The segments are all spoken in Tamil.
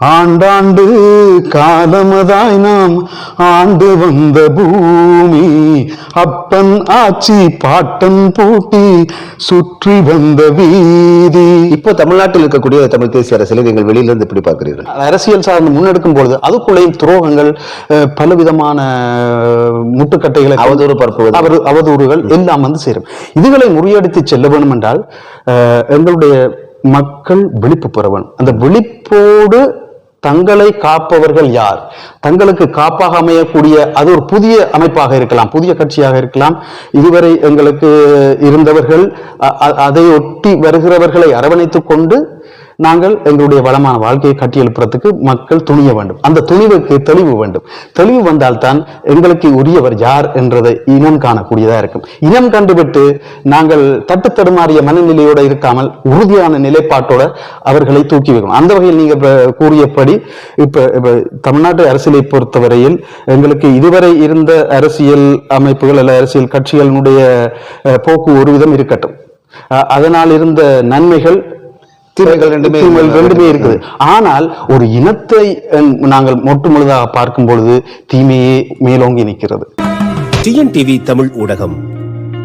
ஆண்டாண்டு காலமதாய் நாம் ஆண்டு வந்த பூமி. அப்பன் ஆச்சி பாட்டன் பூட்டி சுற்றி வந்த வீதி. இப்போ தமிழ்நாட்டில் இருக்கக்கூடிய தமிழ் தேசிய அரசியலை நீங்கள் வெளியிலிருந்து எப்படி பார்க்கிறீர்கள்? அரசியல் சார்ந்து முன்னெடுக்கும் பொழுது அதுக்குள்ளேயும் துரோகங்கள் அஹ், பலவிதமான முட்டுக்கட்டைகளை அவதூறு பரப்புவது. அவர் அவதூறுகள் எல்லாம் வந்து சேரும். இதுகளை முறியடித்து செல்ல வேண்டும் என்றால் அஹ், எங்களுடைய மக்கள் விழிப்பு பெற வேண்டும். அந்த விழிப்போடு தங்களை காப்பவர்கள் யார்? தங்களுக்கு காப்பாக அமையக்கூடிய அது ஒரு புதிய அமைப்பாக இருக்கலாம் புதிய கட்சியாக இருக்கலாம். இதுவரை எங்களுக்கு இருந்தவர்கள் அ- அதை ஒட்டி வருகிறவர்களை அரவணைத்துக் கொண்டு நாங்கள் எங்களுடைய வளமான வாழ்க்கையை கட்டியெழுப்புறதுக்கு மக்கள் துணிய வேண்டும். அந்த துணிவுக்கு தெளிவு வேண்டும். தெளிவு வந்தால்தான் எங்களுக்கு உரியவர் யார் என்றதை இனம் காணக்கூடியதா இருக்கும். இனம் கண்டுவிட்டு நாங்கள் தட்டு தடுமாறிய மனநிலையோட இருக்காமல் உறுதியான நிலைப்பாட்டோட அவர்களை தூக்கி வைக்கணும். அந்த வகையில் நீங்க கூறியபடி இப்ப இப்போ தமிழ்நாட்டு அரசியலை பொறுத்தவரையில் எங்களுக்கு இதுவரை இருந்த அரசியல் அமைப்புகள் அல்ல அரசியல் கட்சிகளினுடைய அஹ், போக்கு ஒரு விதம் இருக்கட்டும். அதனால் இருந்த நன்மைகள் தீமைகள் ரெண்டுமே தீமைகள் ரெண்டுமே இருக்குது. ஆனால் ஒரு இனத்தை நாங்கள் மொட்டு முழுதாக பார்க்கும் பொழுது தீமையே மேலோங்கி நிற்கிறது. டிஎன்டிவி தமிழ் ஊடகம்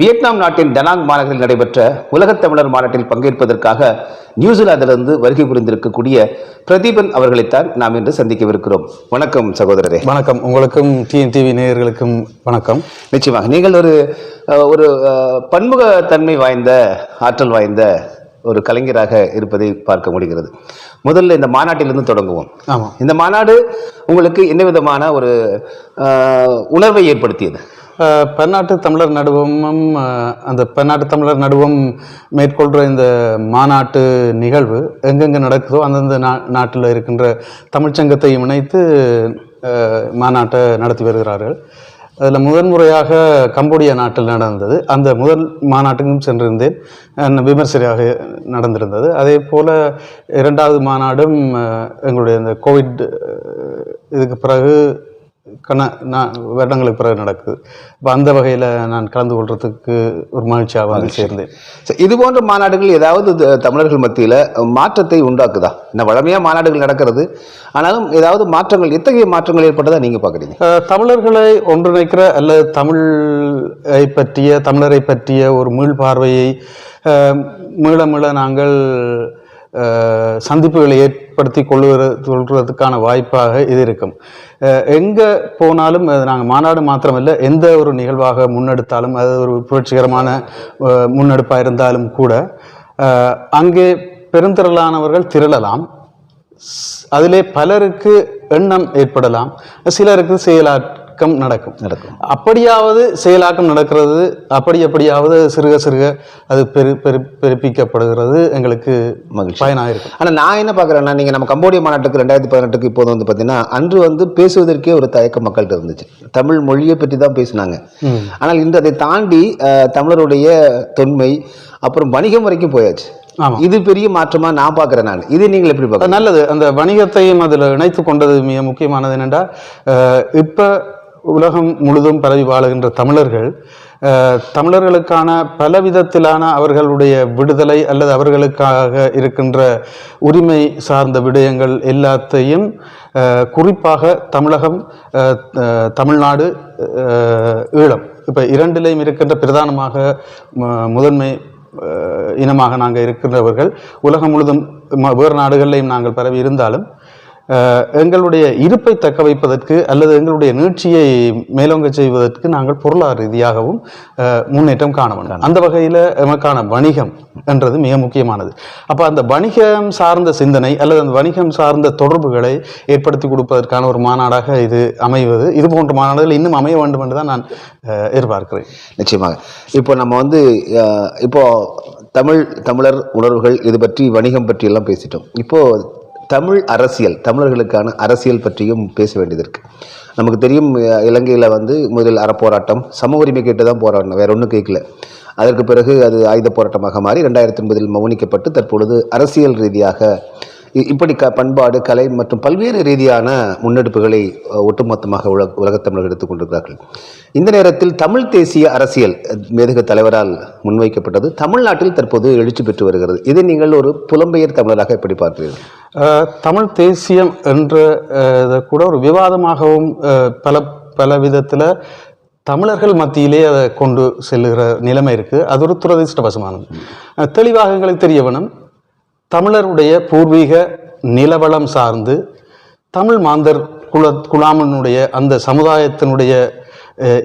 வியட்நாம் நாட்டின் டனாங் மாநகரில் நடைபெற்ற உலகத் தமிழர் மாநாட்டில் பங்கேற்பதற்காக நியூசிலாந்திலிருந்து வருகை புரிந்திருக்கக்கூடிய பிரதீபன் அவர்களைத்தான் நாம் இன்று சந்திக்கவிருக்கிறோம். வணக்கம் சகோதரரே. வணக்கம். உங்களுக்கும் டிஎன்டிவி நேயர்களுக்கும் வணக்கம். நிச்சயமாக. நீங்கள் ஒரு ஒரு பன்முகத்தன்மை வாய்ந்த ஆற்றல் வாய்ந்த ஒரு கலைஞராக இருப்பதை பார்க்க முடிகிறது. முதல்ல இந்த மாநாட்டிலிருந்து தொடங்குவோம். ஆமாம் இந்த மாநாடு உங்களுக்கு என்ன விதமான ஒரு உணர்வை ஏற்படுத்தியது? பன்னாட்டு தமிழர் நடுவமும் அந்த பன்னாட்டு தமிழர் நடுவம் மேற்கொள்கிற இந்த மாநாட்டு நிகழ்வு எங்கெங்கே நடக்குதோ அந்தந்த நா நாட்டில் இருக்கின்ற தமிழ்ச்சங்கத்தை இணைத்து மாநாட்டை நடத்தி வருகிறார்கள். அதில் முதன்முறையாக கம்போடியா நாட்டில் நடந்தது. அந்த முதல் மாநாட்டுக்கும் சென்றிருந்தேன். விமர்சனையாக விமர்சையாக நடந்திருந்தது. அதே போல் இரண்டாவது மாநாடும் எங்களுடைய இந்த கோவிட் இதுக்கு பிறகு கண நான் வருடங்களுக்கு பிறகு நடக்குது. இப்போ அந்த வகையில் நான் கலந்து கொள்றதுக்கு ஒரு மகிழ்ச்சியாக வந்து சேர்ந்தேன். சரி, இது போன்ற மாநாடுகள் ஏதாவது தமிழர்கள் மத்தியில் மாற்றத்தை உண்டாக்குதா? இந்த வழமையாக மாநாடுகள் நடக்கிறது? ஆனாலும் ஏதாவது மாற்றங்கள் எத்தகைய மாற்றங்கள் ஏற்பட்டதா நீங்கள் பார்க்குறீங்க தமிழர்களை ஒன்றிணைக்கிற அல்லது தமிழை பற்றிய தமிழரை பற்றிய ஒரு மீள் பார்வையை அஹ், மீள மீள நாங்கள் சந்திப்புகளை ஏற்படுத்தி கொள்ளுகிற கொள்வதற்கான வாய்ப்பாக இது இருக்கும். எங்கே போனாலும் அது நாங்கள் மாநாடு மாத்திரமல்ல எந்த ஒரு நிகழ்வாக முன்னெடுத்தாலும் அது ஒரு புரட்சிகரமான முன்னெடுப்பாக இருந்தாலும் கூட அங்கே பெருந்திரளானவர்கள் திரளலாம். அதிலே பலருக்கு எண்ணம் ஏற்படலாம். சிலருக்கு செயலாக்கம் நடக்கும். நடக்கும். அப்படியாவது செயலாக்கம் நடக்கிறது அப்படி அப்படியாவது சிறுக சிறுக அது பெரு பெரு பெருப்பிக்கப்படுகிறது எங்களுக்கு மகிழ்ச்சி. பயனாக இருக்கும். ஆனால் நான் என்ன பார்க்குறேன்னா நீங்கள் நம்ம கம்போடியா மாநாட்டுக்கு ரெண்டாயிரத்தி பதினெட்டுக்கு இப்போது வந்து பார்த்தீங்கன்னா அன்று வந்து பேசுவதற்கே ஒரு தயக்கம் மக்கள்கிட்ட இருந்துச்சு. தமிழ் மொழியை பற்றி தான் பேசினாங்க. ஆனால் இன்று அதை தாண்டி தமிழருடைய தொன்மை அப்புறம் வணிகம் வரைக்கும் போயாச்சு. இது பெரிய மாற்றமா நான் பார்க்குறேன் நான். இது நீங்கள் எப்படி பார்க்குறீங்க? நல்லது. அந்த வணிகத்தையும் அதில் இணைத்து கொண்டது மிக முக்கியமானது என்னென்றால் அஹ், இப்ப உலகம் முழுதும் பரவி வாழுகின்ற தமிழர்கள் தமிழர்களுக்கான பல விதத்திலான அவர்களுடைய விடுதலை அல்லது அவர்களுக்காக இருக்கின்ற உரிமை சார்ந்த விடயங்கள் எல்லாத்தையும் குறிப்பாக தமிழகம் தமிழ்நாடு ஈழம். இப்போ இரண்டிலையும் இருக்கின்ற பிரதானமாக முதன்மை இனமாக நாங்கள் இருக்கின்றவர்கள். உலகம் முழுதும் வேறு நாடுகளிலையும் நாங்கள் பரவி இருந்தாலும் எங்களுடைய இருப்பை தக்க வைப்பதற்கு அல்லது எங்களுடைய நீட்சியை மேலோங்க செய்வதற்கு நாங்கள் பொருளாதார ரீதியாகவும் முன்னேற்றம் காண வேண்டும். அந்த வகையில் எமக்கான வணிகம் என்றது மிக முக்கியமானது. அப்போ அந்த வணிகம் சார்ந்த சிந்தனை அல்லது அந்த வணிகம் சார்ந்த தொடர்புகளை ஏற்படுத்தி கொடுப்பதற்கான ஒரு மாநாடாக இது அமைவது இது போன்ற மாநாடுகள் இன்னும் அமைய வேண்டும் என்று தான் நான் எதிர்பார்க்கிறேன். நிச்சயமாக. இப்போ நம்ம வந்து இப்போது இப்போ தமிழ் தமிழர் உணர்வுகள் இது பற்றி வணிகம் பற்றி எல்லாம் பேசிட்டோம். இப்போது தமிழ் அரசியல் தமிழர்களுக்கான அரசியல் பற்றியும் பேச வேண்டியது இருக்குது நமக்கு தெரியும் இலங்கையில் வந்து முதல் அறப்போராட்டம் சம உரிமை கேட்டு தான் போராடணும் வேற ஒன்றும் கேட்கல. அதற்கு பிறகு அது ஆயுத போராட்டமாக மாறி ரெண்டாயிரத்தி ஒன்பதில் மௌனிக்கப்பட்டு தற்பொழுது அரசியல் ரீதியாக இப்படி க பண்பாடு கலை மற்றும் பல்வேறு ரீதியான முன்னெடுப்புகளை ஒட்டுமொத்தமாக உலக உலகத் எடுத்துக்கொண்டிருக்கிறார்கள் இந்த நேரத்தில் தமிழ் தேசிய அரசியல் மேதக தலைவரால் முன்வைக்கப்பட்டது. தமிழ்நாட்டில் தற்போது எழுச்சி பெற்று வருகிறது. இதை நீங்கள் ஒரு புலம்பெயர் தமிழராக எப்படி பார்க்கிறீர்கள்? தமிழ் தேசியம் என்ற கூட ஒரு விவாதமாகவும் பல பல விதத்தில் தமிழர்கள் மத்தியிலே அதை கொண்டு செல்லுகிற நிலைமை இருக்கு. அது ஒரு துரதிருஷ்டவசமானது. தெளிவாக எங்களுக்கு தெரிய வேணும். தமிழருடைய பூர்வீக நிலவளம் சார்ந்து தமிழ் மாந்தர் குல குலாமனுடைய அந்த சமுதாயத்தினுடைய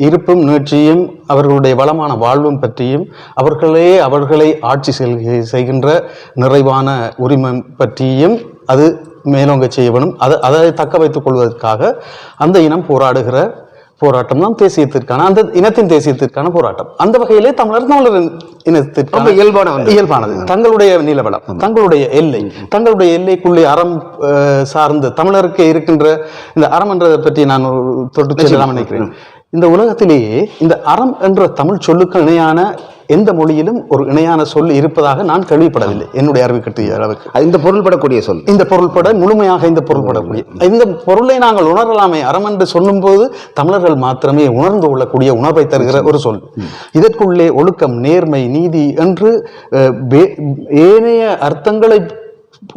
இருப்பும் நீட்சியும் அவர்களுடைய வளமான வாழ்வும் பற்றியும் அவர்களே அவர்களை ஆட்சி செல்க- செய்கின்ற நிறைவான உரிமை பற்றியும் அது மேலோங்க செய்ய வேணும் அதை அதை தக்க வைத்துக் கொள்வதற்காக அந்த இனம் போராடுகிற போராட்டம் தான் தேசியத்திற்கான அந்த இனத்தின் தேசியத்திற்கான போராட்டம். அந்த வகையிலே தமிழர் தமிழர் இனத்திற்கான இயல்பான. இயல்பானது. தங்களுடைய நிலவளம் தங்களுடைய எல்லை தங்களுடைய எல்லைக்குள்ளே அறம் சார்ந்த தமிழருக்கு இருக்கின்ற இந்த அறம் என்றதை பற்றி நான் தொட்டு செல்லலாம் நினைக்கிறேன். இந்த உலகத்திலேயே இந்த அறம் என்ற தமிழ் சொல்லுக்கு இணையான எந்த மொழியிலும் ஒரு இணையான சொல் இருப்பதாக நான் கேள்விப்படவில்லை. என்னுடைய அறிவு கட்டிய அளவுக்கு. இந்த பொருள்படக்கூடிய சொல். இந்த பொருள்பட முழுமையாக இந்த பொருள்படக்கூடிய. இந்த பொருளை நாங்கள் உணரலாமே. அறம் என்று சொல்லும்போது தமிழர்கள் மாத்திரமே உணர்ந்து கொள்ளக்கூடிய உணர்வை தருகிற ஒரு சொல். இதற்குள்ளே ஒழுக்கம் நேர்மை நீதி என்று ஏனைய அர்த்தங்களை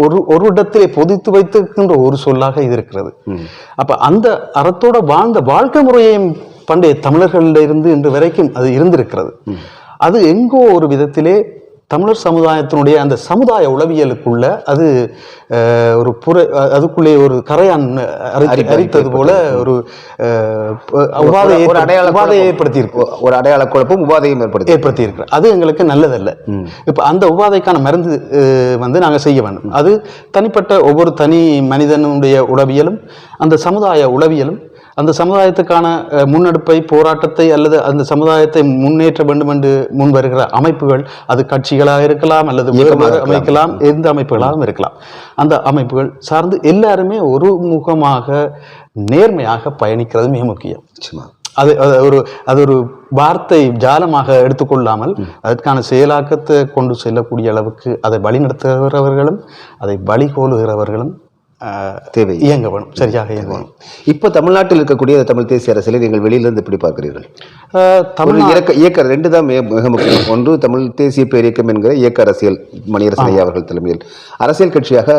ஒரு ஒரு இடத்திலே பொதித்து வைத்திருக்கின்ற ஒரு சொல்லாக இது இருக்கிறது. அப்ப அந்த அறத்தோட வாழ்ந்த வாழ்க்கை முறையையும் பண்டைய தமிழர்களிலிருந்து இன்று வரைக்கும் அது இருந்திருக்கிறது. அது எங்கோ ஒரு விதத்திலே தமிழர் சமுதாயத்தினுடைய அந்த சமுதாய உளவியலுக்குள்ள அது ஒரு புற அதுக்குள்ளே ஒரு கரையான் அரித்தது போல ஒரு உபாதையை குழப்பம். ஏற்படுத்தி இருக்கு ஒரு அடையாள குழப்பம் உபாதையும் ஏற்படுத்தி ஏற்படுத்தி இருக்கிறோம் அது எங்களுக்கு நல்லதல்ல. இப்ப அந்த உபாதைக்கான மருந்து வந்து நாங்க செய்ய வேண்டும். அது தனிப்பட்ட ஒவ்வொரு தனி மனிதனுடைய உளவியலும் அந்த சமுதாய உளவியலும் அந்த சமுதாயத்துக்கான முன்னெடுப்பை போராட்டத்தை அல்லது அந்த சமுதாயத்தை முன்னேற்ற வேண்டும் என்று முன் வருகிற அமைப்புகள் அது கட்சிகளாக இருக்கலாம் அல்லது. அமைக்கலாம் எந்த அமைப்புகளாகவும் இருக்கலாம். அந்த அமைப்புகள் சார்ந்து எல்லாருமே ஒரு முகமாக நேர்மையாக பயணிக்கிறது மிக முக்கியம். அது அது ஒரு அது ஒரு வார்த்தை ஜாலமாக எடுத்துக்கொள்ளாமல் அதற்கான செயலாக்கத்தை கொண்டு செல்லக்கூடிய அளவுக்கு அதை வழிநடத்துகிறவர்களும் அதை வழிகோலுகிறவர்களும் தேவை. இயங்க வேணும் சரியாக இயங்க வேணும் இப்போ தமிழ்நாட்டில் இருக்கக்கூடிய தமிழ் தேசிய அரசியலை நீங்கள் வெளியிலிருந்து எப்படி பார்க்கிறீர்கள்? தமிழ் இயக்க இயக்க ரெண்டு தான் மிக மிக முக்கியம். ஒன்று தமிழ் தேசிய பேரியக்கம் என்கிற இயக்க அரசியல் மணியரசன் ஐயா அவர்கள் தலைமையில். அரசியல் கட்சியாக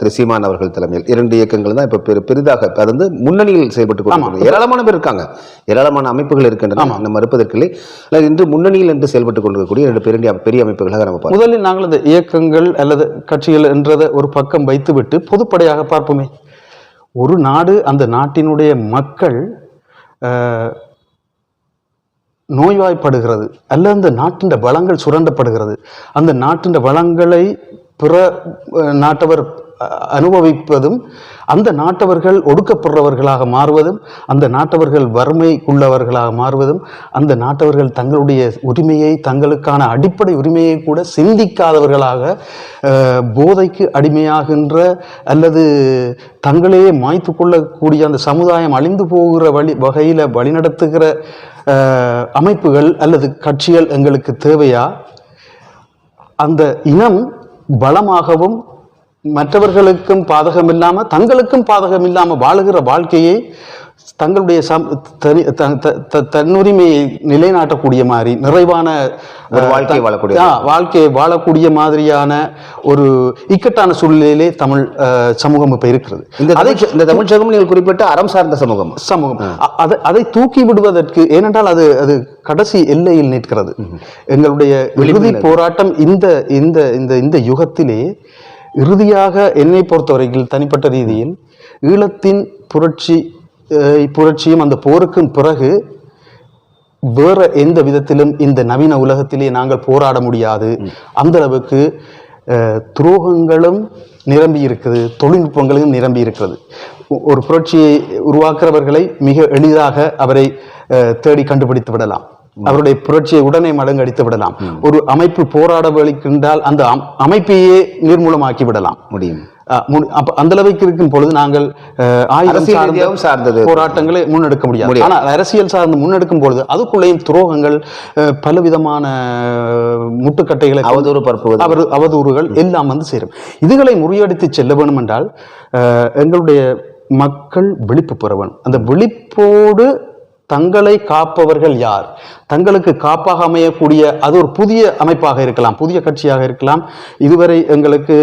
திரு சீமான் அவர்கள் தலைமையில். இரண்டு இயக்கங்கள் தான் இப்போ பெரு பெரிதாக அது வந்து முன்னணியில் செயல்பட்டு கொண்டிருக்கிறது. ஏராளமான பேர் இருக்காங்க. ஏராளமான அமைப்புகள் இருக்கின்றன. நம்ம மறுப்பதற்கில்லை ஆனால் இன்று முன்னணியில் என்று செயல்பட்டு கொண்டிருக்கக்கூடிய இரண்டு பெரிய பெரிய அமைப்புகளாக நம்ம முதலில் நாங்கள் இந்த இயக்கங்கள் அல்லது கட்சிகள் என்றதை ஒரு பக்கம் வைத்துவிட்டு பொதுப்படையாக பார்ப்போமே. ஒரு நாடு அந்த நாட்டினுடைய மக்கள் ஆஹ், நோய்வாய்ப்படுகிறது. அல்ல அந்த நாட்டின் வளங்கள் சுரண்டப்படுகிறது. அந்த நாட்டின் வளங்களை பிற நாட்டவர் அனுபவிப்பதும் அந்த நாட்டவர்கள் ஒடுக்கப்படுறவர்களாக மாறுவதும் அந்த நாட்டவர்கள் வறுமைக்குள்ளவர்களாக மாறுவதும் அந்த நாட்டவர்கள் தங்களுடைய உரிமையை தங்களுக்கான அடிப்படை உரிமையை கூட சிந்திக்காதவர்களாக போதைக்கு அடிமையாகின்ற அல்லது தங்களையே மாய்த்து கொள்ளக்கூடிய அந்த சமுதாயம் அழிந்து போகிற வழி வகையில் வழிநடத்துகிற அமைப்புகள் அல்லது கட்சிகள் எங்களுக்கு தேவையா? அந்த இனம் பலமாகவும் மற்றவர்களுக்கும் பாதகம் இல்லாம தங்களுக்கும் பாதகம் இல்லாம வாழுகிற வாழ்க்கையை தங்களுடைய சம் தனி தன்னுரிமையை நிலைநாட்டக்கூடிய மாதிரி நிறைவான த- வாழக்கூடிய வாழ்க்கையை வாழக்கூடிய மாதிரியான ஒரு இக்கட்டான சூழ்நிலையிலே தமிழ் சமூகம் இப்ப இருக்கிறது. இந்த தமிழ் ச- இந்த தமிழ் சமூகம் நீங்கள் குறிப்பிட்ட அறம் சார்ந்த சமூகம். சமூகம். அதை அதை தூக்கி விடுவதற்கு ஏனென்றால் அது அது கடைசி எல்லையில் நிற்கிறது. எங்களுடைய இறுதி போராட்டம் இந்த இந்த இந்த இந்த யுகத்திலே இறுதியாக என்னை பொறுத்தவரையில் தனிப்பட்ட ரீதியில் ஈழத்தின் புரட்சி புரட்சியும் அந்த போருக்கும் பிறகு வேற எந்த விதத்திலும் இந்த நவீன உலகத்திலே நாங்கள் போராட முடியாது. அந்த அளவுக்கு துரோகங்களும் நிரம்பி இருக்குது தொழில்நுட்பங்களும் நிரம்பி இருக்கிறது. ஒரு புரட்சியை உருவாக்குறவர்களை மிக எளிதாக அவரை தேடி கண்டுபிடித்து விடலாம். அவருடைய புரட்சியை உடனே மடங்கடித்து விடலாம். ஒரு அமைப்பு போராட வலிக்கின்றால் அந்த அம்- அமைப்பையே நிர்மூலமாக்கி விடலாம். முடியும். அந்த அளவுக்கு இருக்கும் பொழுது நாங்கள் அரசியல் சார்ந்தது. போராட்டங்களை முன்னெடுக்க முடியாது. ஆனால் அரசியல் சார்ந்து முன்னெடுக்கும் பொழுது அதுக்குள்ளேயும் துரோகங்கள் அஹ், பலவிதமான முட்டுக்கட்டைகளை அவதூறு பரப்புவது. அவர் அவதூறுகள் எல்லாம் வந்து சேரும். இதுகளை முறியடித்து செல்ல வேணும் என்றால் அஹ், எங்களுடைய மக்கள் விழிப்பு பெற வேணும் அந்த விழிப்போடு தங்களை காப்பவர்கள் யார்? தங்களுக்கு காப்பாக அமையக்கூடிய அது ஒரு புதிய அமைப்பாக இருக்கலாம் புதிய கட்சியாக இருக்கலாம். இதுவரை எங்களுக்கு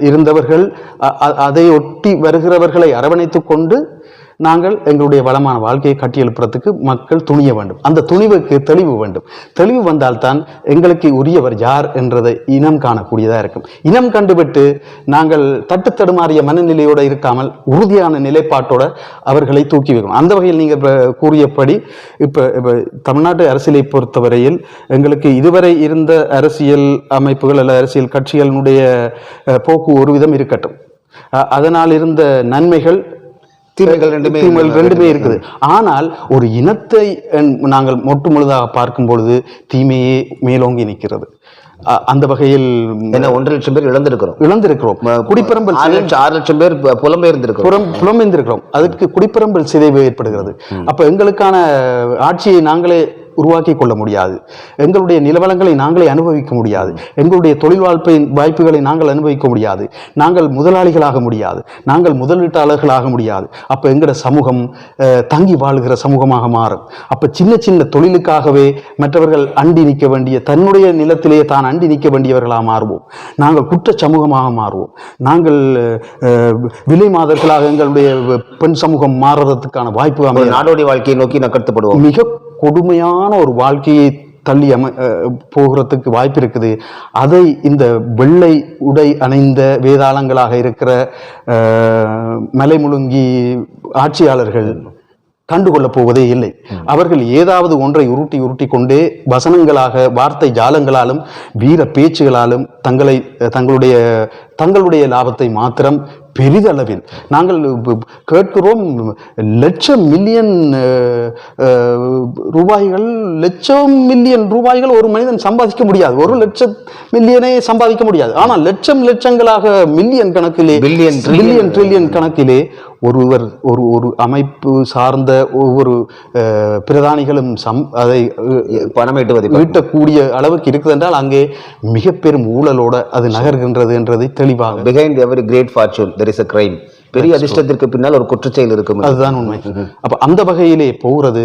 இருந்தவர்கள் அ- அதை ஒட்டி வருகிறவர்களை அரவணைத்து கொண்டு நாங்கள் எங்களுடைய வளமான வாழ்க்கையை கட்டியெழுப்புறதுக்கு மக்கள் துணிய வேண்டும். அந்த துணிவுக்கு தெளிவு வேண்டும். தெளிவு வந்தால்தான் எங்களுக்கு உரியவர் யார் என்றதை இனம் காணக்கூடியதாக இருக்கும். இனம் கண்டுவிட்டு நாங்கள் தட்டு தடுமாறிய மனநிலையோடு இருக்காமல் உறுதியான நிலைப்பாட்டோட அவர்களை தூக்கி வைக்கணும். அந்த வகையில் நீங்கள் கூறியபடி இப்போ இப்போ தமிழ்நாட்டு அரசியலை பொறுத்தவரையில் எங்களுக்கு இதுவரை இருந்த அரசியல் அமைப்புகள் அல்ல அரசியல் கட்சிகளினுடைய போக்கு ஒரு விதம் இருக்கட்டும் அதனால் இருந்த நன்மைகள் தீமைகள் ரெண்டுமே தீமைகள் ரெண்டுமே இருக்குது. ஆனால் ஒரு இனத்தை நாங்கள் மொட்டு முழுதாக பார்க்கும் பொழுது தீமையே மேலோங்கி நிற்கிறது. அந்த வகையில் என்ன ஒன்றரை லட்சம் பேர் இழந்திருக்கிறோம். இழந்திருக்கிறோம். குடிப்பெரம்பல் ஆறு லட்சம் ஆறு லட்சம் பேர் புலம்பெயர்ந்திருக்கிறோம். புறம் புலமைந்திருக்கிறோம் அதுக்கு குடிப்பெரம்பல் சிதைவு ஏற்படுகிறது. அப்ப எங்களுக்கான ஆட்சியை நாங்களே உருவாக்கி கொள்ள முடியாது. எங்களுடைய நிலவளங்களை நாங்களே அனுபவிக்க முடியாது. எங்களுடைய தொழில் வாழ்ப்பை வாய்ப்புகளை நாங்கள் அனுபவிக்க முடியாது. நாங்கள் முதலாளிகளாக முடியாது. நாங்கள் முதலீட்டாளர்களாக முடியாது. அப்ப எங்கட சமூகம் தங்கி வாழுகிற சமூகமாக மாறும். அப்ப சின்ன சின்ன தொழிலுக்காகவே மற்றவர்கள் அண்டி நிற்க வேண்டிய தன்னுடைய நிலத்திலேயே தான் அண்டி நிற்க வேண்டியவர்களாக மாறுவோம். நாங்கள் குற்ற சமூகமாக மாறுவோம். நாங்கள் விலை மாதர்களாக எங்களுடைய பெண் சமூகம் மாறுறதுக்கான வாய்ப்பு நாடோடி வாழ்க்கையை நோக்கி நகர்த்தப்படுவோம். மிக கொடுமையான ஒரு வாழ்க்கையை தள்ளி அம போகிறதுக்கு வாய்ப்பு இருக்குது. அதை இந்த வெள்ளை உடை அணிந்த வேதாளங்களாக இருக்கிற அஹ், மலைமுழுங்கி ஆட்சியாளர்கள் கண்டுகொள்ளப் போவதே இல்லை. அவர்கள் ஏதாவது ஒன்றை உருட்டி உருட்டி கொண்டே வசனங்களாக வார்த்தை ஜாலங்களாலும் வீர பேச்சுகளாலும் தங்களை தங்களுடைய தங்களுடைய லாபத்தை மாத்திரம் பெரிதளவில் நாங்கள் கேட்கிறோம் லட்சம் மில்லியன் ரூபாய்கள் லட்சம் மில்லியன் ரூபாய்கள் ஒரு மனிதன் சம்பாதிக்க முடியாது ஒரு லட்சம் மில்லியனை சம்பாதிக்க முடியாது ஆனால் லட்சம் லட்சங்களாக மில்லியன் கணக்கிலே trillion. பில்லியன் ட்ரில்லியன் கணக்கிலே ஒருவர் ஒரு ஒரு அமைப்பு சார்ந்த ஒவ்வொரு பிரதானிகளும் சம் அதை பணம் ஈட்டுவதை ஈட்டக்கூடிய அளவுக்கு இருக்குது என்றால் அங்கே மிக பெரும் ஊழலோட அது நகர்கின்றது என்றதை தெளிவாக behind every great fortune there is a crime பெரிய அதிர்ஷ்டத்திற்கு பின்னால் ஒரு குற்றச்செயல் இருக்கும். அதுதான் உண்மை. அப்ப அந்த வகையிலே போகிறது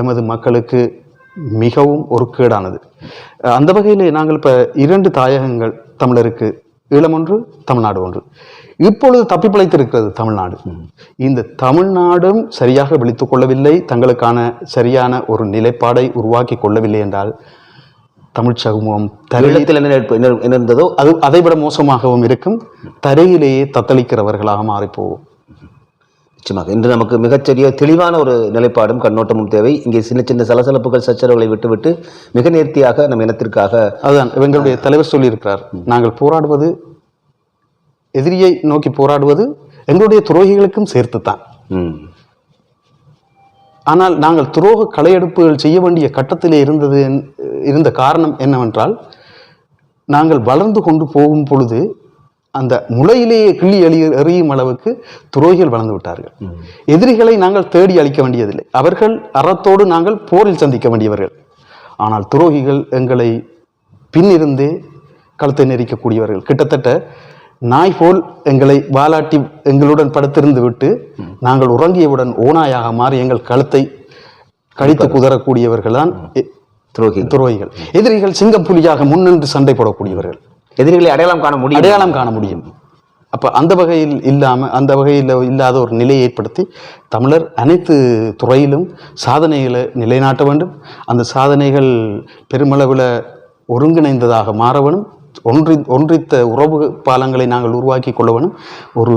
எமது மக்களுக்கு மிகவும் ஒரு கேடானது. அந்த வகையிலே நாங்கள் இப்ப இரண்டு தாயகங்கள் தமிழருக்கு ஈழம் ஒன்று தமிழ்நாடு ஒன்று. இப்பொழுது தப்பி பிழைத்திருக்கிறது தமிழ்நாடு. இந்த தமிழ்நாடும் சரியாக விழித்துக் கொள்ளவில்லை தங்களுக்கான சரியான ஒரு நிலைப்பாடை உருவாக்கி கொள்ளவில்லை என்றால் தமிழ் சமூகம் தரையில் தமிழகத்தில் என்ன இருந்ததோ அது அதைவிட மோசமாகவும் இருக்கும். தரையிலேயே தத்தளிக்கிறவர்களாக மாறிப்போகும் நிச்சயமாக. இன்று நமக்கு மிகச்சரிய தெளிவான ஒரு நிலைப்பாடும் கண்ணோட்டமும் தேவை. இங்கே சின்ன சின்ன சலசலப்புகள் சச்சரவுகளை விட்டுவிட்டு மிக நேர்த்தியாக நம் இனத்திற்காக அதுதான் எங்களுடைய தலைவர் சொல்லியிருக்கிறார் நாங்கள் போராடுவது எதிரியை நோக்கி போராடுவது எங்களுடைய துரோகிகளுக்கும் சேர்த்துத்தான். ஆனால் நாங்கள் துரோக களையெடுப்புகள் செய்ய வேண்டிய கட்டத்திலே இருந்தது இருந்த காரணம் என்னவென்றால் நாங்கள் வளர்ந்து கொண்டு போகும் பொழுது அந்த முளையிலேயே கிள்ளி எறி எறியும் அளவுக்கு துரோகிகள் வளர்ந்து விட்டார்கள். எதிரிகளை நாங்கள் தேடி அழிக்க வேண்டியதில்லை. அவர்கள் அறத்தோடு நாங்கள் போரில் சந்திக்க வேண்டியவர்கள். ஆனால் துரோகிகள் எங்களை பின்னிருந்தே கழுத்தை நெரிக்கக்கூடியவர்கள். கிட்டத்தட்ட நாய் போல் எங்களை வாலாட்டி எங்களுடன் படுத்திருந்து விட்டு நாங்கள் உறங்கியவுடன் ஓநாயாக மாறி எங்கள் கழுத்தை கடித்து குதறக்கூடியவர்கள் தான் துரோகி துரோகிகள். எதிரிகள் சிங்கப்புலியாக முன்னின்று சண்டை போடக்கூடியவர்கள். எதிரிகளை அடையாளம் காண முடியும். அடையாளம் காண முடியும். அப்ப அந்த வகையில் இல்லாம அந்த வகையில் இல்லாத ஒரு நிலையை ஏற்படுத்தி தமிழர் அனைத்து துறையிலும் சாதனைகளை நிலைநாட்ட வேண்டும். அந்த சாதனைகள் பெருமளவில் ஒருங்கிணைந்ததாக மாற வேணும். ஒன்றி ஒன்றித்த உறவு பாலங்களை நாங்கள் உருவாக்கி கொள்ள ஒரு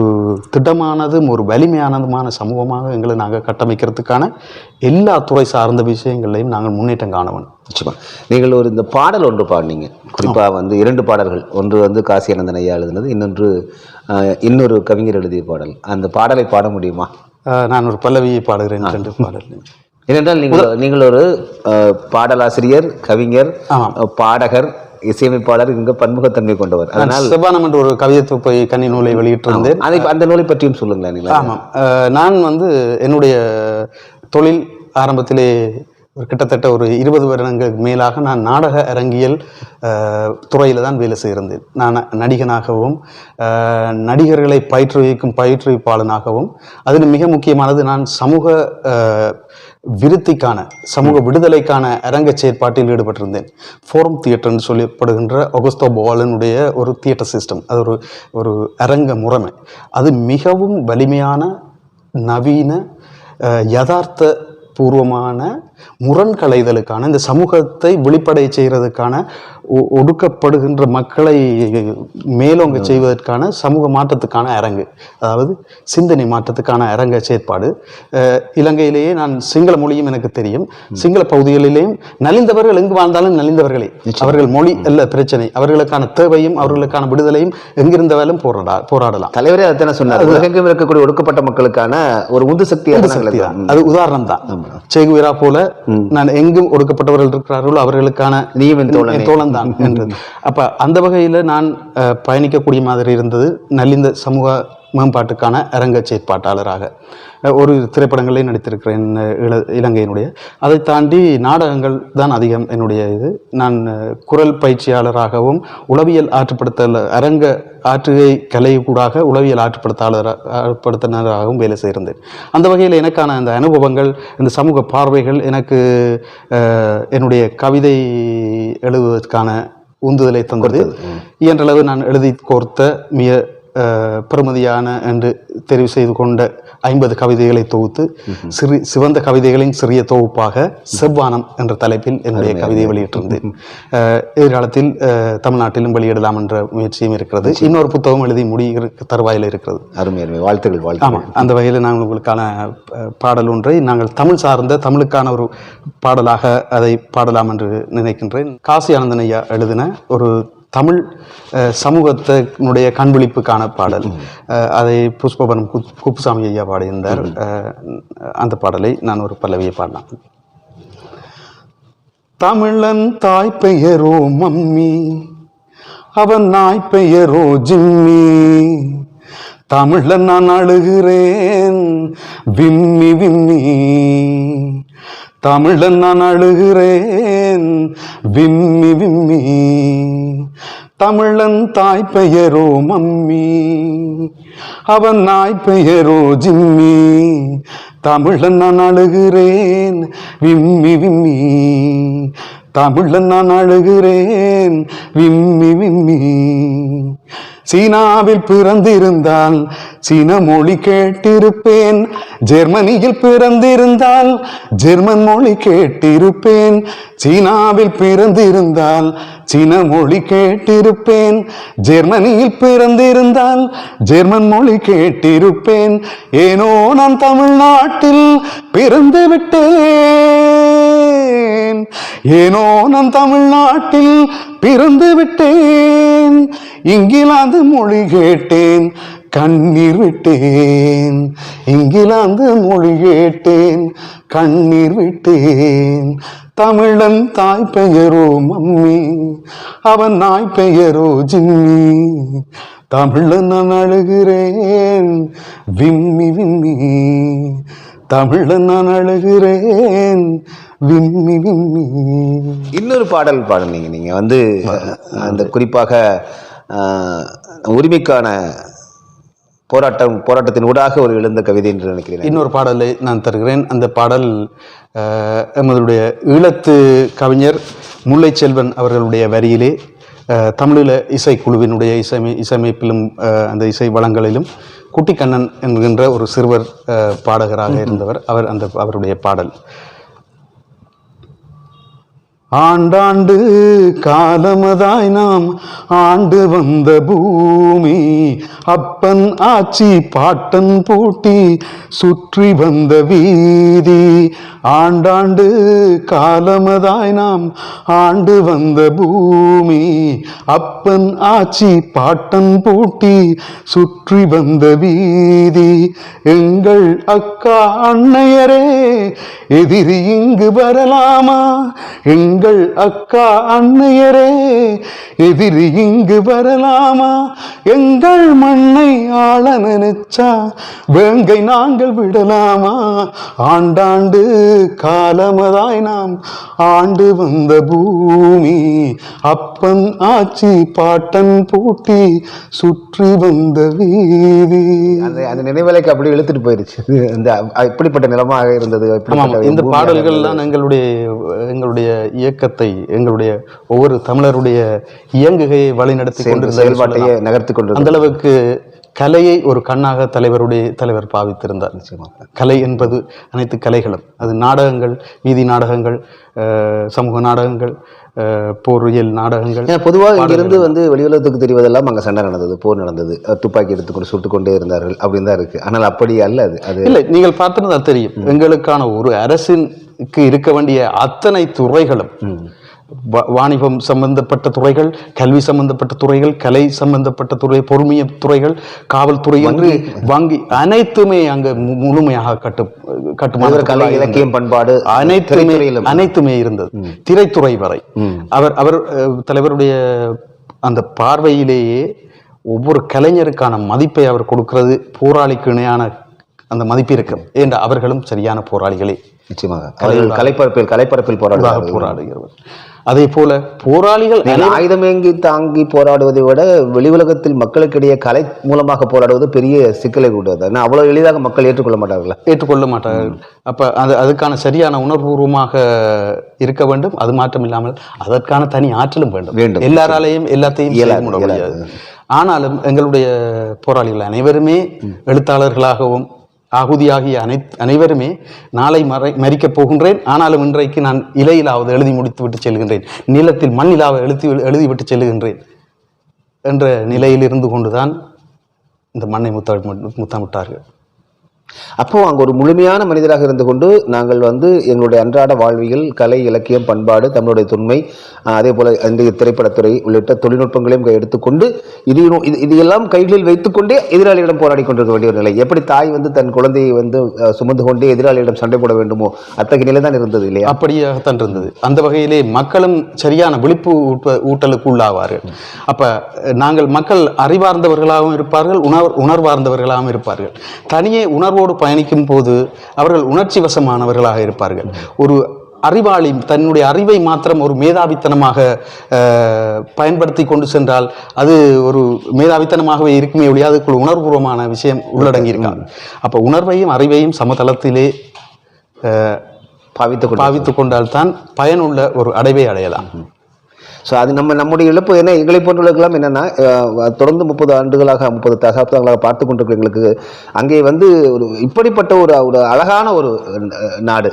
திடமானதும் ஒரு வலிமையானதுமான சமூகமாக எங்களை நாங்கள் கட்டமைக்கிறதுக்கான எல்லா துறை சார்ந்த விஷயங்களையும் நாங்கள் முன்னேற்றம் காண வேணும் நீங்கள் ஒரு இந்த பாடல் ஒன்று பாடினீங்க. குறிப்பாக வந்து இரண்டு பாடல்கள். ஒன்று வந்து காசி அனந்தன் ஐயா எழுதினது இன்னொன்று இன்னொரு கவிஞர் எழுதிய பாடல். அந்த பாடலை பாட முடியுமா? நான் ஒரு பல்லவியை பாடுகிறேன் ரெண்டு பாடல் ஏனென்றால் நீங்கள் நீங்கள் ஒரு பாடலாசிரியர் கவிஞர் பாடகர் இசையமைப்பாளர் இங்க பன்முகத்தன்மை கொண்டவர். அதனால் செவ்வானம் என்ற ஒரு கவிதை தொகுப்பை கன்னி நூலை வெளியிட்டிருந்தேன். அதை அந்த நூலை பற்றியும் சொல்லுங்களேன் ஆமாம் நான் வந்து என்னுடைய தொழில் ஆரம்பத்திலே ஒரு கிட்டத்தட்ட ஒரு இருபது வருடங்களுக்கு மேலாக நான் நாடக அரங்கியல் துறையில் தான் வேலை செய்திருந்தேன். நான் நடிகனாகவும் நடிகர்களை பயிற்றுவிக்கும் பயிற்றுவிப்பாளனாகவும் அதில் மிக முக்கியமானது நான் சமூக விருத்திக்கான சமூக விடுதலைக்கான அரங்க செயற்பாட்டில் ஈடுபட்டிருந்தேன். ஃபோரம் தியேட்டர்னு சொல்லப்படுகின்ற ஒகஸ்தோ போவாலனுடைய ஒரு தியேட்டர் சிஸ்டம் அது ஒரு ஒரு அரங்க முறைமை. அது மிகவும் வலிமையான நவீன யதார்த்த பூர்வமான முரண்களைதலுக்கான இந்த சமூகத்தை வெளிப்படை செய்கிறதுக்கான ஒடுக்கப்படுகின்ற மக்களை மேலோங்க செய்வதற்கான சமூக மாற்றத்துக்கான அரங்கு. அதாவது சிந்தனை மாற்றத்துக்கான அரங்க செயற்பாடு. இலங்கையிலேயே நான் சிங்கள மொழியும் எனக்கு தெரியும். சிங்கள பகுதிகளிலேயும் நலிந்தவர்கள் எங்கு வாழ்ந்தாலும் நலிந்தவர்களே. அவர்கள் மொழி அல்ல பிரச்சனை. அவர்களுக்கான தேவையும் அவர்களுக்கான விடுதலையும் எங்கிருந்தவாலும் போராடா போராடலாம். தலைவரே அதான சொன்னார். உலகெங்கும் இருக்கக்கூடிய ஒடுக்கப்பட்ட மக்களுக்கான ஒரு உந்து சக்தி. அது உதாரணம் தான் சேகுவிரா போல நான் எங்கும் ஒடுக்கப்பட்டவர்கள் இருக்கிறார்களோ அவர்களுக்கான என் தோழனே. தோழன் தான் என்று அப்ப அந்த வகையில நான் பயணிக்கக்கூடிய மாதிரி இருந்தது. நலிந்த சமூக மேம்பாட்டுக்கான அரங்க செயற்பாட்டாளராக. அஹ், ஒரு திரைப்படங்களில் நடித்திருக்கிறேன் இல இலங்கையினுடைய. அதை தாண்டி நாடகங்கள் தான் அதிகம் என்னுடைய இது. நான் குரல் பயிற்சியாளராகவும் உளவியல் ஆற்றுப்படுத்தல் அரங்க ஆற்றுகை கலைக்கூடாக உளவியல் ஆற்றுப்படுத்தாளர் ஆற்றுப்படுத்தினராகவும் வேலை செய்திருந்தேன். அந்த வகையில் எனக்கான அந்த அனுபவங்கள் இந்த சமூக பார்வைகள் எனக்கு என்னுடைய கவிதை எழுதுவதற்கான உந்துதலை தந்தது. இயன்றளவு நான் எழுதி கோர்த்த மிக அஹ், பெறுமதியான என்று தெரிவு செய்து கொண்ட ஐம்பது கவிதைகளை தொகுத்து சிறு சிவந்த கவிதைகளின் சிறிய தொகுப்பாக செவ்வானம் என்ற தலைப்பில் என்னுடைய கவிதையை வெளியிட்டிருந்தேன். எதிர்காலத்தில் தமிழ்நாட்டிலும் வெளியிடலாம் என்ற முயற்சியும் இருக்கிறது. இன்னொரு புத்தகம் எழுதி முடிகிற தருவாயில் இருக்கிறது. அருமை அருமை. வாழ்த்துகள் வாழ்த்துகள் ஆமாம் அந்த வகையில் நாங்கள் உங்களுக்கான பாடல் ஒன்றை நாங்கள் தமிழ் சார்ந்த தமிழுக்கான ஒரு பாடலாக அதை பாடலாம் என்று நினைக்கின்றேன். காசி ஆனந்தன் ஐயா எழுதின ஒரு தமிழ் சமூகத்தினுடைய கண்விழிப்புக்கான பாடல் அதை புஷ்பவனம் குப்புசாமி ஐயா பாடியிருந்தார். அந்த பாடலை நான் ஒரு பல்லவியை பாடலாம் தமிழன் தாய் பெயரோ மம்மி அவன் நாய் பெயரோ ஜிம்மி. தமிழன் நான் அழுகிறேன் விம்மி விம்மி. தமிழன் நான் அழுகிறேன். விம்மி விம்மி. தமிழன் தாய் பெயரோ மம்மி. அவன் நாய் பெயரோ ஜிம்மி. தமிழன் நான் அழுகிறேன். விம்மி விம்மி. தமிழன் நான் அழுகிறேன். விம்மி விம்மி. சீனாவில் பிறந்திருந்தால் சீன மொழி கேட்டிருப்பேன். ஜெர்மனியில் பிறந்திருந்தால் ஜெர்மன் மொழி கேட்டிருப்பேன். சீனாவில் பிறந்திருந்தால் சீன மொழி கேட்டிருப்பேன். ஜெர்மனியில் பிறந்திருந்தால் ஜெர்மன் மொழி கேட்டிருப்பேன். ஏனோ நான் தமிழ்நாட்டில் பிறந்து விட்டேன் விட்டேன். ஏனோ நான் தமிழ்நாட்டில் பிறந்து விட்டேன். இங்கிலாந்து மொழி கேட்டேன் கண்ணீர் விட்டேன். இங்கிலாந்து மொழி கேட்டேன் கண்ணீர் விட்டேன். தமிழன் தாய் பெயரோ மம்மி அவன் நாய் பெயரோ ஜிம்மி. தமிழன் நான் அழுகிறேன் விம்மி விம்மி. தமிழன் நான் அழுகிறேன். விம்மி விம்மி. இன்னொரு பாடல் பாடுனீங்க நீங்க. வந்து அந்த குறிப்பாக உரிமைக்கான போராட்டம் போராட்டத்தின் ஊடாக ஒரு எழுந்த கவிதை என்று நினைக்கிறேன். இன்னொரு பாடலை நான் தருகிறேன். அந்த பாடல் எமதுடைய ஈழத்து கவிஞர் முல்லை செல்வன் அவர்களுடைய வரியிலே அஹ், தமிழீழ இசைக்குழுவினுடைய இசைமை இசையமைப்பிலும் அந்த இசை வளங்களிலும் குட்டிக்கண்ணன் என்கின்ற ஒரு சிறுவர் பாடகராக இருந்தவர். அவர் அந்த அவருடைய பாடல். ஆண்டாண்டு காலமதாய் நாம் ஆண்டு வந்த பூமி. அப்பன் ஆச்சி பாட்டன் பூட்டி சுற்றி வந்த வீதி. ஆண்டாண்டு காலமதாய் நாம் ஆண்டு வந்த பூமி. அப்பன் ஆச்சி பாட்டன் பூட்டி சுற்றி வந்த வீதி. எங்கள் அக்கா அன்னையரே எதிரி இங்கு வரலாமா? எங்கள் எங்கள் அக்கா அன்னையரே எதிரி இங்கு வரலாமா? எங்கள் மண்ணை ஆள நினைச்சா வேங்கை நாங்கள் விடலாமா? ஆண்டாண்டு காலமதாய் நாம் ஆண்டு வந்த பூமி அப்பன் ஆச்சி பாட்டன் பூட்டி சுற்றி வந்த வீதி. அந்த அந்த நினைவலைக்கு அப்படி இழுத்துட்டு போயிருச்சு. இந்த அ- இப்படிப்பட்ட நிலமாக இருந்தது இந்த பாடல்கள்லாம் எங்களுடைய எங்களுடைய இயக்கத்தை எங்களுடைய ஒவ்வொரு தமிழருடைய இயங்குகையை வழிநடத்தி கொண்டிருந்த செயல்பாட்டையே நகர்த்தி கொண்டு அந்த அளவுக்கு கலையை ஒரு கண்ணாக தலைவருடைய தலைவர் பாவித்திருந்தார் நிச்சயமாக. கலை என்பது அனைத்து கலைகளும். அது நாடகங்கள் வீதி நாடகங்கள் சமூக நாடகங்கள் போரியல் நாடகங்கள் ஏன்னா பொதுவாக இங்கிருந்து வந்து வெளியுலகத்துக்கு தெரிவதெல்லாம் அங்கே சண்டை நடந்தது போர் நடந்தது. துப்பாக்கி எடுத்துக்கொண்டு சுட்டுக் கொண்டே இருந்தார்கள் அப்படின்னு தான் இருக்கு. ஆனால் அப்படி அல்ல அது. அது இல்லை நீங்கள் பார்த்திருந்தா தெரியும். எங்களுக்கான ஒரு அரசிற்கு இருக்க வேண்டிய அத்தனை துறைகளும் வாணிபம் சம்பந்தப்பட்ட துறைகள் கல்வி சம்பந்தப்பட்ட துறைகள் கலை சம்பந்தப்பட்ட துறை பொறுமைய துறைகள் காவல்துறை என்று வங்கி. அனைத்துமே அங்க முழுமையாக கட்டு கலை கட்டுமான இலக்கியம் பண்பாடு அனைத்துமே. அனைத்துமே இருந்தது. திரைத்துறை வரை. அவர் அவர் தலைவருடைய அந்த பார்வையிலேயே ஒவ்வொரு கலைஞருக்கான மதிப்பை அவர் கொடுக்கிறது போராளிக்கு இணையான அந்த மதிப்பு இருக்கும் ஏன்ற அவர்களும் சரியான போராளிகளே. நிச்சயமாக. கலைப்பரப்பில் கலைப்பரப்பில் போராடுவார்கள் போராடுகிறவர். அதே போல போராளிகள் ஆயுதமேங்கி தாங்கி போராடுவதை விட வெளியுலகத்தில் மக்களுக்கிடையே கலை மூலமாக போராடுவது பெரிய சிக்கலை கூடுவது ஏன்னா அவ்வளவு எளிதாக மக்கள் ஏற்றுக்கொள்ள மாட்டார்களா? ஏற்றுக்கொள்ள மாட்டார்கள். அப்ப அது அதுக்கான சரியான உணர்வுபூர்வமாக இருக்க வேண்டும். அது மாற்றம் இல்லாமல் அதற்கான தனி ஆற்றலும் வேண்டும். வேண்டும். எல்லாராலையும் எல்லாத்தையும். முடியாது. ஆனாலும் எங்களுடைய போராளிகள் அனைவருமே எழுத்தாளர்களாகவும் ஆகுதியாகிய அனை அனைவருமே நாளை மறை மறிக்கப் போகின்றேன். ஆனாலும் இன்றைக்கு நான் இலையிலாவது எழுதி முடித்துவிட்டு செல்கின்றேன். நிலத்தில் மண்ணிலாவது எழுதி எழுதிவிட்டு செல்கின்றேன் என்ற நிலையில் இருந்து கொண்டுதான் இந்த மண்ணை முத்த முத்தமிட்டார்கள். அப்போ அங்கே ஒரு முழுமையான மனிதராக இருந்து கொண்டு நாங்கள் வந்து எங்களுடைய அன்றாட வாழ்வியல் கலை இலக்கியம் பண்பாடு தமிழுடைய தொன்மை அதே போல் இன்றைய திரைப்படத்துறை உள்ளிட்ட தொழில்நுட்பங்களையும் எடுத்துக்கொண்டு இதையும் இது இதையெல்லாம் கைகளில் வைத்துக்கொண்டே எதிராளியிடம் போராடி கொண்டிருக்க வேண்டிய ஒரு நிலை. எப்படி தாய் வந்து தன் குழந்தையை வந்து சுமந்து கொண்டே எதிராளியிடம் சண்டை போட வேண்டுமோ அத்தகைய நிலை தான் இருந்தது இல்லையா? அப்படியாகத்தான் இருந்தது. அந்த வகையிலே மக்களும் சரியான விழிப்பு ஊட்ட ஊட்டலுக்கு உள்ளாவார்கள். அப்ப நாங்கள் மக்கள் அறிவார்ந்தவர்களாகவும் இருப்பார்கள் உணர் உணர்வார்ந்தவர்களாகவும் இருப்பார்கள். தனியே உணர்வோடு பயணிக்கும் போது அவர்கள் உணர்ச்சி வசமானவர்களாக இருப்பார்கள். ஒரு அறிவாளி தன்னுடைய அறிவை மாத்திரம் ஒரு மேதாவித்தனமாக பயன்படுத்தி கொண்டு சென்றால் அது ஒரு மேதாவித்தனமாகவே இருக்குமே ஒழிய அதுக்குள் உணர்வுபூர்வமான விஷயம் உள்ளடங்கி இருக்காது அப்ப உணர்வையும் அறிவையும் சமதளத்திலே கொண்டு பாவித்து கொண்டால்தான் பயனுள்ள ஒரு அடைவை அடையலாம். ஸோ அது நம்ம நம்முடைய இழப்பு என்ன? எங்களை போன்றவர்களுக்கெல்லாம் என்னென்னா தொடர்ந்து முப்பது ஆண்டுகளாக முப்பது தசாப்தங்களாக பார்த்து கொண்டிருக்கிறவங்களுக்கு அங்கே வந்து ஒரு இப்படிப்பட்ட ஒரு ஒரு அழகான ஒரு நாடு.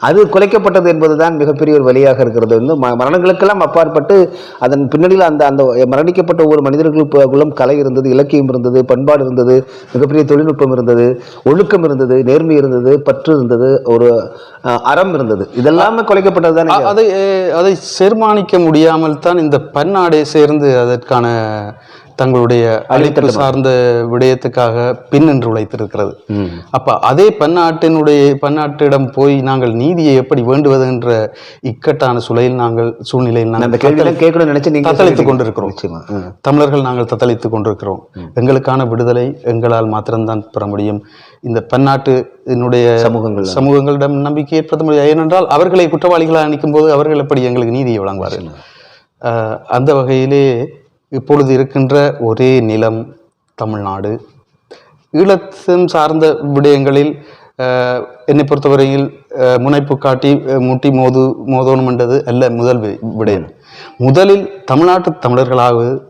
அது குலைக்கப்பட்டது என்பதுதான் மிகப்பெரிய ஒரு வழியாக இருக்கிறது. வந்து ம- மரணங்களுக்கெல்லாம் அப்பாற்பட்டு அதன் பின்னணியில் அந்த அந்த மரணிக்கப்பட்ட ஒவ்வொரு மனிதர்களுக்குள்ளும் கலை இருந்தது இலக்கியம் இருந்தது பண்பாடு இருந்தது மிகப்பெரிய தொழில்நுட்பம் இருந்தது ஒழுக்கம் இருந்தது நேர்மை இருந்தது பற்று இருந்தது ஒரு அறம் இருந்தது. இதெல்லாமே குலைக்கப்பட்டது அ- அதை அதை செர்மானிக்க முடியாமல் தான் இந்த பன்னாடை சேர்ந்து அதற்கான தங்களுடைய அழைப்பு சார்ந்த விடயத்துக்காக பின்னின்று உழைத்திருக்கிறது. அப்ப அதே பன்னாட்டினுடைய பன்னாட்டிடம் போய் நாங்கள் நீதியை எப்படி வேண்டுவது என்ற இக்கட்டான சூழலில் நாங்கள் சூழ்நிலையில் நாங்கள் தத்தளித்துக். கொண்டிருக்கிறோம். தமிழர்கள் நாங்கள் தத்தளித்துக் கொண்டிருக்கிறோம். எங்களுக்கான விடுதலை எங்களால் மாத்திரம்தான் பெற முடியும். இந்த பன்னாட்டு என்னுடைய சமூகங்கள் சமூகங்களிடம் நம்பிக்கை ஏற்படுத்த முடியாது ஏனென்றால் அவர்களை குற்றவாளிகளாக நிற்கும் போது அவர்கள் எப்படி எங்களுக்கு நீதியை வழங்குவார்கள்? அந்த வகையிலே இப்பொழுது இருக்கின்ற ஒரே நிலம் தமிழ்நாடு. ஈழத்தின் சார்ந்த விடயங்களில் என்னை பொறுத்தவரையில் முனைப்பு காட்டி முட்டி மோது மோதணும் என்றது அல்ல முதல் வி- விடயம். முதலில் தமிழ்நாட்டு தமிழர்களாக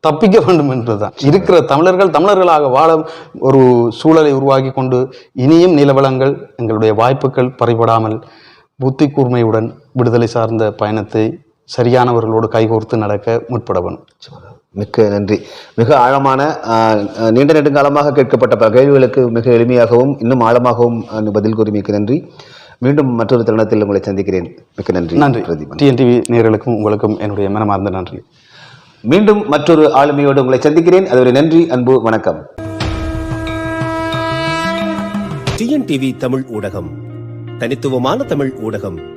தப்பிக்க வேண்டும் என்றுதான். இருக்கிற தமிழர்கள் தமிழர்களாக வாழ ஒரு சூழலை உருவாக்கி கொண்டு இனியும் நிலவளங்கள் எங்களுடைய வாய்ப்புகள் பறிபடாமல் புத்தி கூர்மையுடன் விடுதலை சார்ந்த பயணத்தை சரியானவர்களோடு கைகோர்த்து நடக்க முற்பட வேண்டும் மிக்க நன்றி. மிக ஆழமான நீண்ட நெடுங்காலமாக கேட்கப்பட்ட பல கேள்விகளுக்கு மிக எளிமையாகவும் இன்னும் ஆழமாகவும் பதில் கூறி மிக்க நன்றி. மீண்டும் மற்றொரு தருணத்தில் உங்களை சந்திக்கிறேன். மிக்க நன்றி. நன்றி. டிஎன்டிவி நேயர்களுக்கும் உங்களுக்கும் என்னுடைய மனமார்ந்த நன்றி. மீண்டும் மற்றொரு ஆளுமையோடு உங்களை சந்திக்கிறேன். அதுவரை நன்றி அன்பு வணக்கம். டிஎன்டிவி தமிழ் ஊடகம். தனித்துவமான தமிழ் ஊடகம்.